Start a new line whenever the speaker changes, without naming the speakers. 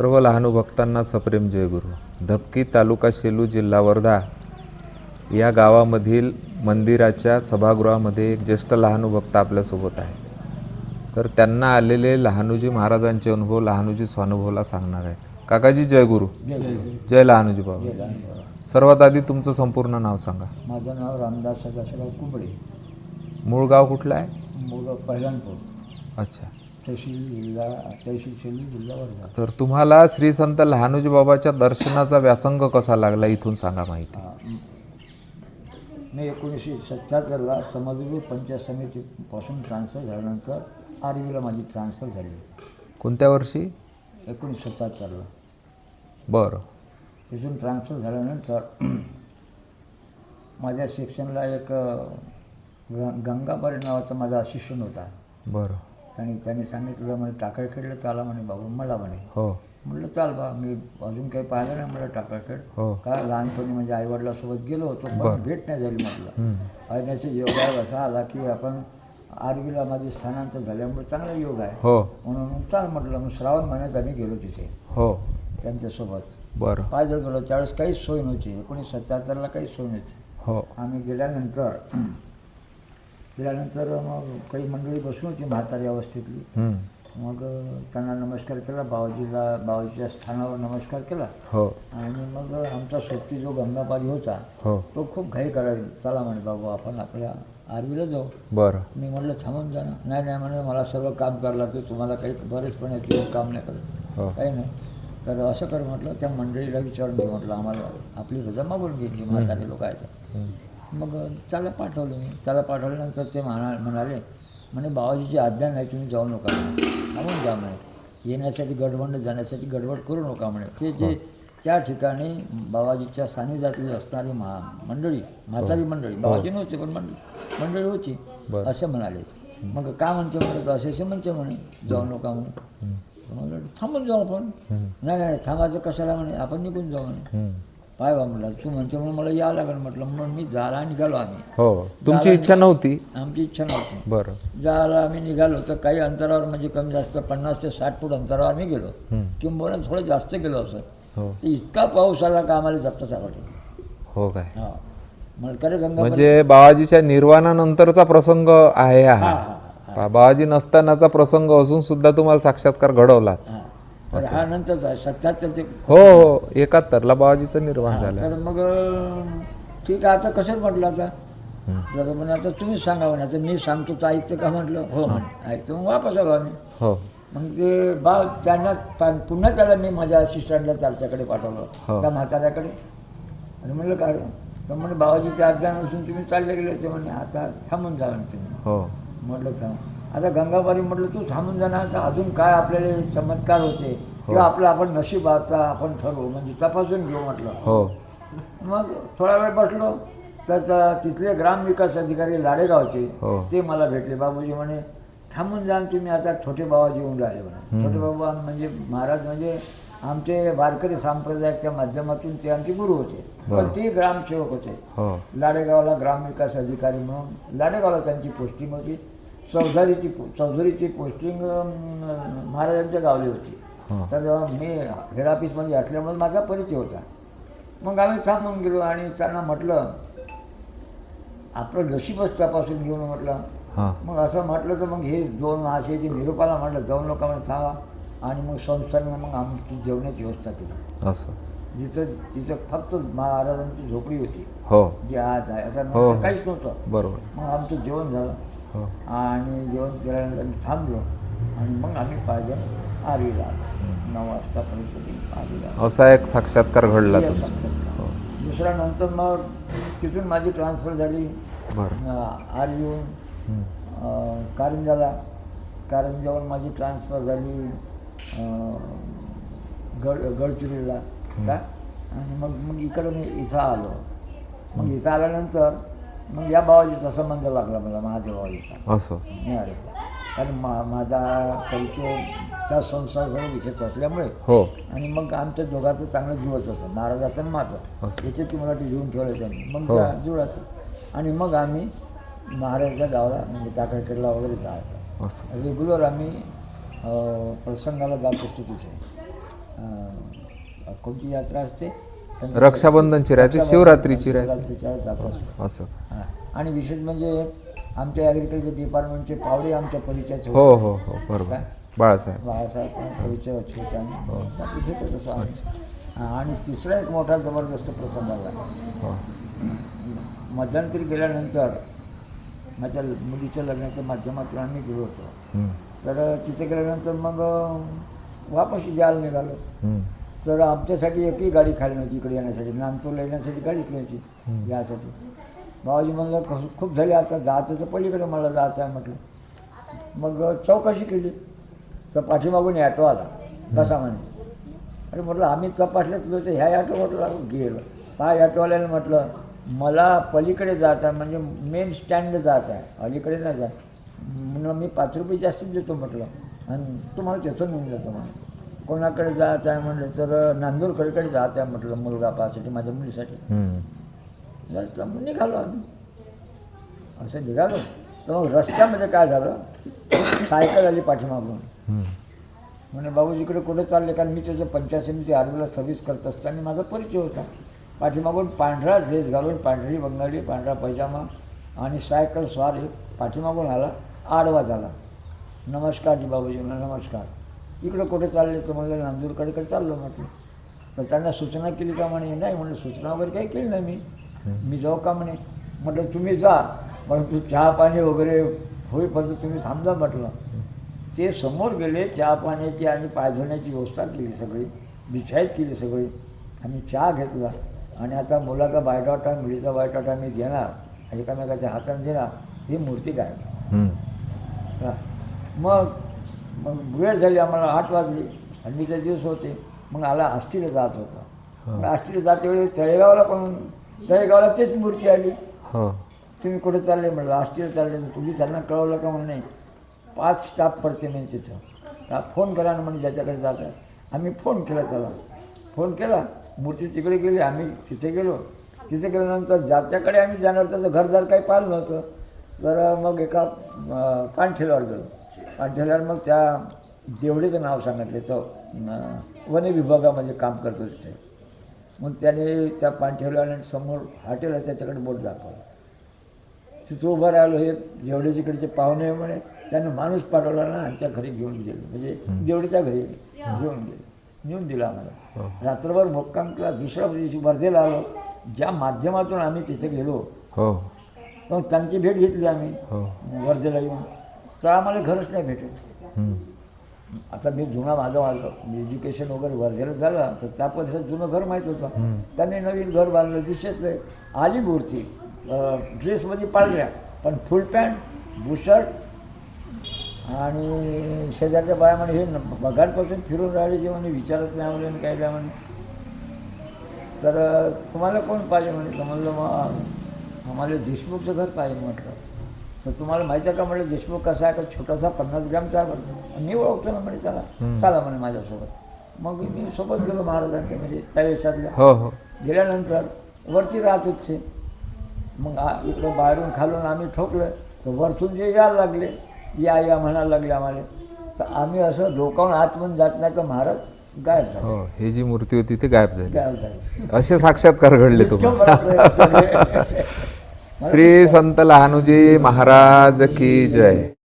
सर्व लहानू भक्तांना सप्रेम जयगुरु धपकी तालुका शेलू जिल्हा वर्धा या गावामधील मंदिराच्या सभागृहामध्ये एक ज्येष्ठ लहानू भक्त आपल्यासोबत आहे. तर त्यांना आलेले लहानूजी महाराजांचे अनुभव लहानूजी स्वानुभवला सांगणार आहेत. काकाजी जय गुरु. जय लहानूजी बाबा. सर्वात आधी तुमचं संपूर्ण नाव सांगा.
माझं नाव रामदास सदाशिवराव कुंबळे.
मूळ गाव कुठलं आहे?
मूळ पहिल्यांपूर
अच्छा.
जिल्हा वर्धा.
तर तुम्हाला श्री संत लहानूजी बाबाच्या दर्शनाचा व्यासंग कसा लागला इथून सांगा माहिती.
हा. मी एकोणीसशे सत्याहत्तरला समजूर पंचायत समितीपासून ट्रान्सफर झाल्यानंतर आर्वीला माझी ट्रान्सफर झाली.
कोणत्या वर्षी?
एकोणीसशे सत्याहत्तरला
बरं.
तिथून ट्रान्सफर झाल्यानंतर माझ्या सेक्शनला एक अ, ग नावाचा माझा असिस्टंट होता.
बरं.
आणि त्याने सांगितलं म्हणे टाकळखेडला चाला म्हणे बाबू मला म्हणे.
हो.
म्हटलं चाल बा मी अजून काही पाहिलं नाही मला टाकाखेड
हो.
का लहानपणी म्हणजे आईवडिलासोबत गेलो होतो पण भेट नाही झाली म्हटलं.
हम्म.
पाहण्याचा योग आहे असा आला की आपण आरवीला माझे स्थानांतर झाल्यामुळे चांगला योग आहे.
हो.
म्हणून चाल म्हटलं मग श्रावण महिन्यात आम्ही गेलो तिथे.
हो.
त्यांच्यासोबत.
बरं.
पाय जर गेलो त्यावेळेस काहीच सोय नव्हती एकोणीस सत्याहत्तरला काहीच सोय नव्हती.
हो.
आम्ही गेल्यानंतर गेल्यानंतर मग काही मंडळी बसून होती म्हातारी अवस्थेतली. मग त्यांना नमस्कार केला बाबाजीला बाबाजीच्या स्थानावर नमस्कार केला.
हो.
आणि मग आमचा सोबती जो गंगापारी होता
हो.
तो खूप घाई करायला चला म्हणे बाबू आपण आपल्या आर्वीला जाऊ.
बरं.
मी म्हटलं थांबून जा ना. नाही नाही म्हणे मला सर्व काम करावं लागते तुम्हाला काही बरेच पण येते काम नाही करत.
हो.
काही नाही. तर असं कर म्हटलं त्या मंडळीला विचारून घे म्हटलं आम्हाला आपली रजा मागून घ्यायची म्हातारे लोक आहेत. मग त्याला पाठवलं मी. त्याला पाठवल्यानंतर ते म्हणा म्हणाले म्हणे बाबाजीची आज्ञा नाही तुम्ही जाऊ नका म्हणे. थांबून जा म्हणे. येण्यासाठी गडबड जाण्यासाठी गडबड करू नका म्हणे. ते जे त्या ठिकाणी बाबाजीच्या सानिध्यातली असणारी मा मंडळी म्हातारी मंडळी बाबाजी नव्हते पण मंडळी मंडळी होती. असं म्हणाले. मग काय म्हणते म्हणत असे असे म्हणते म्हणे जाऊ नका म्हणे. थांबून जाऊ आपण. नाही नाही थांबायचं कशाला म्हणे? आपण निघून जाऊ म्हणे. पाय बा म्हटलं तू म्हणते म्हणून मला यावं लागेल म्हटलं म्हणून मी जायला निघालो आम्ही.
हो तुमची इच्छा नव्हती?
आमची इच्छा नव्हती.
बरं.
जायला आम्ही निघालो तर काही अंतरावर म्हणजे कमी जास्त पन्नास ते साठ फूट अंतरावर मी गेलो. किंबहुना थोडं जास्त गेलो असं.
हो.
तर इतका पाऊस आला का आम्हाला जाताच आवडलं
हो काय?
हा.
म्हणजे बाबाजीच्या निर्वाणानंतरचा प्रसंग आहे हा. बाबाजी नसतानाचा प्रसंग असून सुद्धा तुम्हाला साक्षात्कार घडवलाच.
तर हा नंतरचा आहे सत्याहत्तर ते
हो हो एकाहत्तरला बाबाजीचं निर्वाण झालं.
तर मग ठीक आहे आता कसं म्हटलं आता. दादा म्हणे आता तुम्हीच सांगा म्हणे आता मी सांगतो तर ऐकतं का म्हटलं? हो ऐकतो. मग वापस आलो आम्ही.
हो.
मग ते बा त्यांना पुन्हा त्याला मी माझ्या असिस्टंटला त्याच्याकडे पाठवलं
हो.
त्या म्हाताऱ्याकडे. आणि म्हणलं काय रे? तर म्हणे बाबाजीच्या आज्ञा नसून तुम्ही चालले गेले ते म्हणे आता थांबून जा म्हणे तुम्ही.
हो.
म्हटलं थांब. आता गंगाबारी म्हटलं तू थांबून जाणार तर अजून काय आपल्याला चमत्कार होते किंवा आपलं आपण नशीब आता आपण ठरवू म्हणजे तपासून घेऊ म्हटलं.
हो.
मग थोडा वेळ बसलो त्याचा तिथले ग्रामविकास अधिकारी लाडेगावचे
हो.
ते मला भेटले. बाबूजी म्हणे थांबून जा तुम्ही आता छोटे बाबाजी येऊन राहिले म्हणे. छोटे बाबा म्हणजे महाराज म्हणजे आमचे वारकरी संप्रदायाच्या माध्यमातून ते आमचे गुरु होते. पण ते ग्रामसेवक होते.
हो.
लाडेगावला ग्रामविकास अधिकारी म्हणून लाडेगावला त्यांची पोस्टिंग होती. चौधरीची चौधरीची पोस्टिंग महाराजांच्या गावली होती. तर जेव्हा मी हेड ऑफिसमध्ये असल्यामुळे माझा परिचय होता. मग आम्ही थांबून गेलो आणि त्यांना म्हटलं आपलं नशीबच तपासून घेऊन म्हटलं. मग असं म्हटलं तर मग हे दोन महाशयचे निरोपाला म्हटलं जाऊन लोकांना थांबा आणि मग संस्थांनी मग आमची जेवणाची व्यवस्था केली
असं
जिथं तिथं फक्त महाराजांची झोपडी होती.
हो.
जी आज आहे. असं
हो, हो.
काहीच नव्हतं.
बरोबर.
मग आमचं जेवण झालं.
हो.
आणि जेवण केल्यानंतर आम्ही थांबलो. आणि मग आम्ही पाहिजे आर्वीला आलो नऊ वाजतापर्यंत आर्वीला आलो.
असा एक साक्षात्कार घडला तुमचा. हो.
दुसऱ्या नंतर मग तिथून माझी ट्रान्सफर झाली.
बरं. हम्म.
अं, कारंजाला. कारंजावरून माझी ट्रान्सफर झाली. अं, गड गडचिरोलीला. का? आणि मग मग इकडं मी इथं आलो. मग इथं आल्यानंतर मग या बाबाजीचा संबंध लागला मला महादेव
असं असं.
कारण मा माझा परिचय त्या संस्थासह विशेष असल्यामुळे
हो.
आणि मग आमच्या दोघांचं चांगलं जुळत होतं. महाराजाचं आणि माझं.
असं.
याच्यात मला ते जुळून ठेवलं त्यांनी. मग
हो.
जुळायचं आणि मग आम्ही महाराजाच्या गावाला म्हणजे टाकळखेडला वगैरे जायचं. रेग्युलर आम्ही प्रसंगाला जात असतो तिथे. कोणती यात्रा असते?
रक्षाबंधनची राहते शिवरात्रीची राहते. असं.
हां. आणि विशेष म्हणजे आमच्या ॲग्रिकल्चर डिपार्टमेंटचे पावडे आमच्या परिचयाचे
हो हो हो बरोबर.
काय?
बाळासाहेब.
बाळासाहेब पण परिचय होते आणि बाकी घेतो तसं. हां, आणि तिसरा एक मोठा जबरदस्त प्रसंग आला.
हो.
मध्यंतरी गेल्यानंतर माझ्या मुलीच्या लग्नाच्या माध्यमातून आम्ही गेलो होतो.
हम्म,
तर तिथे गेल्यानंतर मग अं, वापस जायला निघालो.
हम्म,
तर आमच्यासाठी एकही गाडी खाली नव्हती इकडे येण्यासाठी. नांदूरला येण्यासाठी गाडीच नव्हती यासाठी. बाबाजी म्हणलं कसं खूप झाले आता जायचं तर पलीकडे मला जायचं आहे म्हटलं. मग चौकशी केली. तर पाठीमागून ॲटो आला कसा म्हणे. अरे म्हटलं आम्ही तपासलेच होते ह्या ॲटोवरला गेलो. पहा ॲटोवाल्याने म्हटलं मला पलीकडे जायचं आहे म्हणजे मेन स्टँड जायचं आहे. अलीकडे नाही जाय म्हणून मी पाच रुपये जास्तीत देतो म्हटलं. आणि तुम्हाला तिथून मिळून जातो म्हणून कोणाकडे जायचं आहे म्हटलं तर नांदूरकडे जायचं आहे म्हटलं मुलगा पाहासाठी माझ्या मुलीसाठी. तर मग निघालो आम्ही. असं निघालो. तर मग रस्त्यामध्ये काय झालं? सायकल आली पाठीमागून. म्हणे बाबूजीकडे कुठे चालले? कारण मी त्याच्या पंचायत समिती आर्मीला सर्व्हिस करत असताना माझा परिचय होता. पाठीमागून पांढरा ड्रेस घालून पांढरी बंगाली पांढरा पैजामा आणि सायकल स्वार एक पाठीमागून आला आडवा झाला. नमस्कार जी बाबूजी नमस्कार. इकडं कुठे चालले तर म्हणलं नांदूरकडे कडे चाललो म्हटलं. तर त्यांना सूचना केली का म्हणे नाही म्हणलं सूचना वगैरे काही केली नाही मी. मी जाऊ का म्हणे? म्हटलं तुम्ही जा परंतु चहा पाणी वगैरे होईपर्यंत तुम्ही थांबजा म्हटलं. ते समोर गेले चहा पाण्याची आणि पाय धुण्याची व्यवस्था केली सगळी बिछाईत केली सगळी. आम्ही चहा घेतला आणि आता मुलाचा बायोडाटा मुलीचा बायोडाटा मी घेणार एकामेकाच्या हाताने देणार ही मूर्ती काय मग मग वेळ झाली आम्हाला आठ वाजली थंडीचे दिवस होते. मग आला आष्टीला जात होता. आष्टीला जाते वेळी तळेगावला पण तळेगावला तेच मूर्ती आली. तुम्ही कुठे चालले? म्हटलं आष्टीला चालले. तुम्ही त्यांना कळवलं का म्हणून नाही? पाच स्टाफ पडते नाही तिथं. फोन करा ना म्हणजे ज्याच्याकडे जात आहे. आम्ही फोन केला त्याला. फोन केला. मूर्ती तिकडे गेली आम्ही तिथे गेलो. तिथे गेल्यानंतर ज्याच्याकडे आम्ही जाणार त्याचं घरदार काही पाहिलं नव्हतं. तर मग एका अं, पाणठेल्यावर गेलो. पाणठेल्यावर मग त्या देवडीचं नाव सांगितले. तो वन विभागामध्ये काम करतो तिथे. मग त्याने त्या पाणठेल्याने समोर हॉटेल आहे त्याच्याकडे बोट दाखवलं. तिथं उभं राहिलो हे जेवढे इकडचे पाहुणे म्हणे त्यानं माणूस पाठवला ना आमच्या घरी घेऊन गेलो. म्हणजे जेवढेच्या घरी घेऊन गेलो. नेऊन दिला आम्हाला. रात्रभर मुक्काम केला दुसऱ्या दिवशी वर्धेला आलो. ज्या माध्यमातून आम्ही तिथे गेलो
हो.
तर त्यांची भेट घेतली आम्ही.
हो.
वर्धेला येऊन. तर आम्हाला घरच नाही भेटत. आता मी जुना माझं माझं मी एज्युकेशन वगैरे वर्धेला झालं तर त्या परिसरात जुनं घर माहीत होतं. त्याने नवीन घर बांधलं दिसत नाही. आली मूर्ती ड्रेसमध्ये पाळल्या पण फुल पॅन्ट बुशर्ट आणि शेजारच्या बाया म्हणे हे बघांपासून फिरून राहिले जे म्हणे विचारत नाही म्हणे काय काय म्हणे. तर तुम्हाला कोण पाहिजे म्हणे? तर म्हणलं मग आम्हाला देशमुखचं घर पाहिजे म्हटलं. तर तुम्हाला माहिती आहे का म्हटलं देशमुख कसा आहे? का छोटासा पन्नास ग्रॅमचा आहे मी ओळखतो ना म्हणे चला. चला म्हणे माझ्यासोबत. मग मी सोबत गेलो महाराजांच्या म्हणजे त्या वेशातल्या
हो हो.
गेल्यानंतर वरती राहत होते. मग इकडं बाहेरून खालून आम्ही ठोकलं. तर वरतून जे यायला लागले या या म्हणायला लागले आम्हाला. तर आम्ही असं डोकावून आतमध्ये जात नाही तर महाराज गायब झाले.
हो हे जी मूर्ती होती ती गायब झाली.
गायब झाले.
असे साक्षात्कार घडले तुम्हाला. श्री संत लहानूजी महाराज की जय.